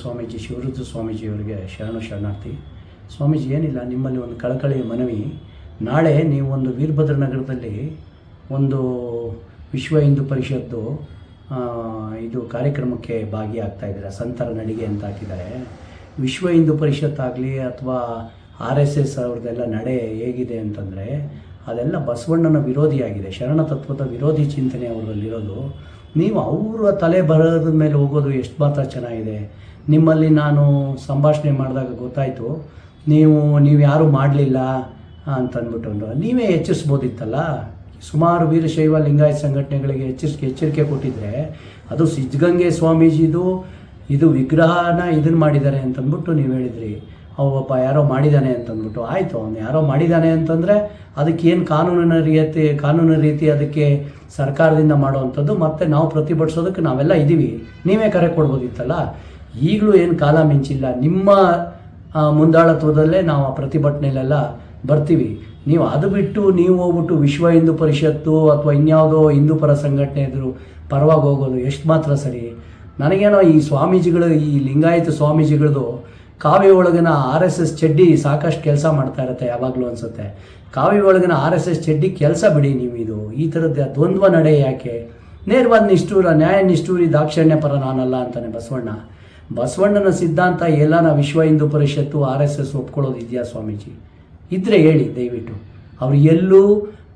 ಸ್ವಾಮೀಜಿ, ಶಿವರುದ್ರ ಸ್ವಾಮೀಜಿಯವರಿಗೆ ಶರಣು ಶರಣಾರ್ಥಿ. ಸ್ವಾಮೀಜಿ, ಏನಿಲ್ಲ, ನಿಮ್ಮಲ್ಲಿ ಒಂದು ಕಳಕಳಿಯ ಮನವಿ. ನಾಳೆ ನೀವು ಒಂದು ವೀರಭದ್ರ ನಗರದಲ್ಲಿ ಒಂದು ವಿಶ್ವ ಹಿಂದೂ ಪರಿಷತ್ತು ಇದು ಕಾರ್ಯಕ್ರಮಕ್ಕೆ ಭಾಗಿಯಾಗ್ತಾ ಇದ್ದಾರೆ? ಸಂತರ ನಡಿಗೆ ಅಂತ ಹಾಕಿದ್ದಾರೆ. ವಿಶ್ವ ಹಿಂದೂ ಪರಿಷತ್ ಆಗಲಿ ಅಥವಾ ಆರ್ ಎಸ್ ಎಸ್ ಅವ್ರದ್ದೆಲ್ಲ ನಡೆ ಹೇಗಿದೆ ಅಂತಂದರೆ, ಅದೆಲ್ಲ ಬಸವಣ್ಣನ ವಿರೋಧಿಯಾಗಿದೆ. ಶರಣ ತತ್ವದ ವಿರೋಧಿ ಚಿಂತನೆ ಅವರಲ್ಲಿರೋದು. ನೀವು ಅವರ ತಲೆ ಬರೋದ ಮೇಲೆ ಹೋಗೋದು ಎಷ್ಟು ಮಾತ್ರ ಚೆನ್ನಾಗಿದೆ. ನಿಮ್ಮಲ್ಲಿ ನಾನು ಸಂಭಾಷಣೆ ಮಾಡಿದಾಗ ಗೊತ್ತಾಯಿತು. ನೀವು ನೀವು ಯಾರೂ ಮಾಡಲಿಲ್ಲ ಅಂತಂದ್ಬಿಟ್ಟು ನೀವೇ ಎಚ್ಚರಿಸ್ಬೋದಿತ್ತಲ್ಲ ಸುಮಾರು ವೀರಶೈವ ಲಿಂಗಾಯತ ಸಂಘಟನೆಗಳಿಗೆ ಎಚ್ಚರಿಕೆ ಎಚ್ಚರಿಕೆ ಕೊಟ್ಟಿದ್ರೆ ಅದು ಸಿದ್ಧಗಂಗೆ ಸ್ವಾಮೀಜಿದು, ಇದು ವಿಗ್ರಹನ ಇದನ್ನು ಮಾಡಿದ್ದಾರೆ ಅಂತಂದ್ಬಿಟ್ಟು ನೀವು ಹೇಳಿದ್ರಿ. ಒಬ್ಬ ಯಾರೋ ಮಾಡಿದ್ದಾನೆ ಅಂತಂದ್ಬಿಟ್ಟು ಆಯಿತು, ಅವನು ಯಾರೋ ಮಾಡಿದ್ದಾನೆ ಅಂತಂದರೆ ಅದಕ್ಕೆ ಏನು ಕಾನೂನಿನ ರೀತಿ ಕಾನೂನು ರೀತಿ ಅದಕ್ಕೆ ಸರ್ಕಾರದಿಂದ ಮಾಡುವಂಥದ್ದು, ಮತ್ತು ನಾವು ಪ್ರತಿಭಟಿಸೋದಕ್ಕೆ ನಾವೆಲ್ಲ ಇದ್ದೀವಿ. ನೀವೇ ಕರೆ ಕೊಡ್ಬೋದಿತ್ತಲ್ಲ? ಈಗಲೂ ಏನು ಕಾಲ ಮಿಂಚಿಲ್ಲ. ನಿಮ್ಮ ಮುಂದಾಳತ್ವದಲ್ಲೇ ನಾವು ಆ ಪ್ರತಿಭಟನೆಯಲ್ಲೆಲ್ಲ ಬರ್ತೀವಿ. ನೀವು ಅದು ಬಿಟ್ಟು ನೀವು ಹೋಗ್ಬಿಟ್ಟು ವಿಶ್ವ ಹಿಂದೂ ಪರಿಷತ್ತು ಅಥವಾ ಇನ್ಯಾವುದೋ ಹಿಂದೂ ಪರ ಸಂಘಟನೆ ಎದುರು ಪರವಾಗಿ ಹೋಗೋದು ಎಷ್ಟು ಮಾತ್ರ ಸರಿ. ನನಗೇನೋ ಈ ಸ್ವಾಮೀಜಿಗಳು, ಈ ಲಿಂಗಾಯತ ಸ್ವಾಮೀಜಿಗಳದು ಕಾವ್ಯ ಒಳಗಿನ ಆರ್ ಎಸ್ ಎಸ್ ಚಡ್ಡಿ ಸಾಕಷ್ಟು ಕೆಲಸ ಮಾಡ್ತಾ ಇರುತ್ತೆ, ಯಾವಾಗಲೂ ಅನಿಸುತ್ತೆ. ಕಾವ್ಯ ಒಳಗಿನ ಆರ್ ಎಸ್ ಎಸ್ ಚಡ್ಡಿ ಕೆಲಸ ಬಿಡಿ ನೀವು ಇದು. ಈ ಥರದ್ದು ದ್ವಂದ್ವ ನಡೆ ಯಾಕೆ? ನೇರವಾದ ನಿಷ್ಠೂರ, ನ್ಯಾಯ ನಿಷ್ಠೂರಿ ದಾಕ್ಷಿಣ್ಯ ಪರ ನಾನಲ್ಲ ಅಂತಾನೆ ಬಸವಣ್ಣ. ಬಸವಣ್ಣನ ಸಿದ್ಧಾಂತ ಎಲ್ಲಾನ ವಿಶ್ವ ಹಿಂದೂ ಪರಿಷತ್ತು ಆರ್ ಎಸ್ ಎಸ್ ಒಪ್ಕೊಳ್ಳೋದು ಇದೆಯಾ ಸ್ವಾಮೀಜಿ? ಇದ್ರೆ ಹೇಳಿ, ದಯವಿಟ್ಟು. ಅವ್ರು ಎಲ್ಲೂ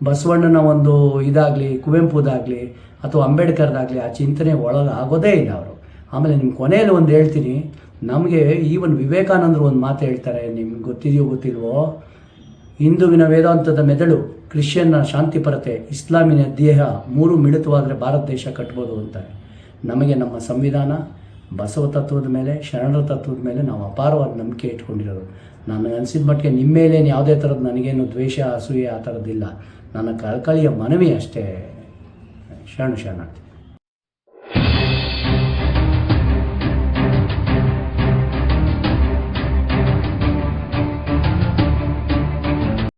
ಬಸವಣ್ಣನ ಒಂದು ಇದಾಗಲಿ, ಕುವೆಂಪುದಾಗಲಿ ಅಥವಾ ಅಂಬೇಡ್ಕರ್ದಾಗಲಿ ಆ ಚಿಂತನೆ ಒಳಗೆ ಇಲ್ಲ ಅವರು. ಆಮೇಲೆ ನಿಮ್ಮ ಕೊನೆಯಲ್ಲಿ ಒಂದು ಹೇಳ್ತೀನಿ. ನಮಗೆ ಈವನ್ ವಿವೇಕಾನಂದರು ಒಂದು ಮಾತು ಹೇಳ್ತಾರೆ ನಿಮ್ಗೆ ಗೊತ್ತಿದೆಯೋ ಗೊತ್ತಿಲ್ವೋ? ಹಿಂದುವಿನ ವೇದಾಂತದ ಮೆದಳು, ಕ್ರಿಶ್ಚಿಯನ್ನ ಶಾಂತಿಪರತೆ ಇಸ್ಲಾಮಿನ ದೇಹ ಮೂರು ಮಿಳಿತವಾದರೆ ಭಾರತ ದೇಶ ಕಟ್ಬೋದು ಅಂತಾರೆ ನಮಗೆ ನಮ್ಮ ಸಂವಿಧಾನ, ಬಸವ ತತ್ವದ ಮೇಲೆ, ಶರಣರ ತತ್ವದ ಮೇಲೆ ನಾವು ಅಪಾರವಾದ ನಂಬಿಕೆ ಇಟ್ಕೊಂಡಿರೋದು. ನನಗೆ ಅನಿಸಿದ ಮಟ್ಟಿಗೆ ನಿಮ್ಮ ಮೇಲೇನು ಯಾವುದೇ ಥರದ್ದು ನನಗೇನು ದ್ವೇಷ, ಅಸೂಯೆ ಆ ಥರದ್ದಿಲ್ಲ ನನ್ನ ಕಳಕಳಿಯ ಮನವಿ ಅಷ್ಟೇ. ಶರಣು ಶರಣಾರ್ಥಿ.